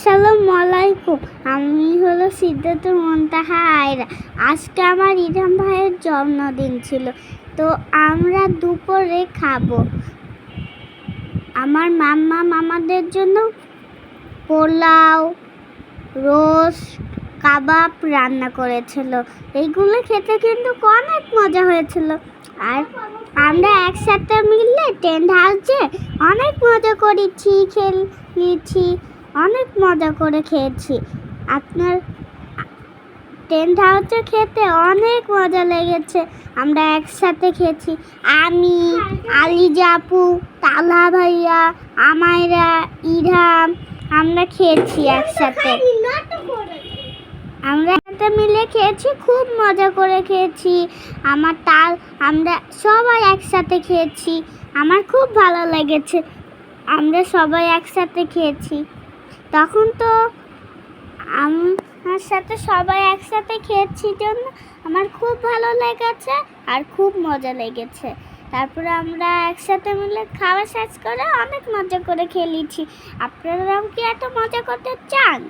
আসসালামু আলাইকুম আমি হলো সিদ্ধাতুর মন্তাহা আয়রা। আজকে আমার ইরাম ভাইয়ের জন্মদিন ছিল। তো আমরা দুপুরে খাব। আমার মাম্মা মামাদের জন্য পোলাও, রোস্ট, কাবাব রান্না করেছিল। এইগুলো খেতে কিন্তু অনেক মজা হয়েছিল। আর আমরা একসাথে মিললে টেন্ট হাউসে অনেক মজা করেছি, খেলেছি। অনেক মজা করে খেয়েছি। আপনার টেন্ট হাউসে খেতে অনেক মজা লেগেছে। আমরা একসাথে খেয়েছি। আমি, আলি জাপু, তালা ভাইয়া, আমায়রা ইরাম আমরা খেয়েছি একসাথে। আমরা একটা মিলে খেয়েছি, খুব মজা করে খেয়েছি। আমার তাল, আমরা সবাই একসাথে খেয়েছি। আমার খুব ভালো লেগেছে। আমরা সবাই একসাথে খেয়েছি। তখন তো আমার সাথে সবাই একসাথে খেয়েছি জন্য আমার খুব ভালো লেগেছে আর খুব মজা লেগেছে। তারপরে আমরা একসাথে মিলে খাওয়া শেষ করে অনেক মজা করে খেলেছি। আপনারাও কি এত মজা করতে চান?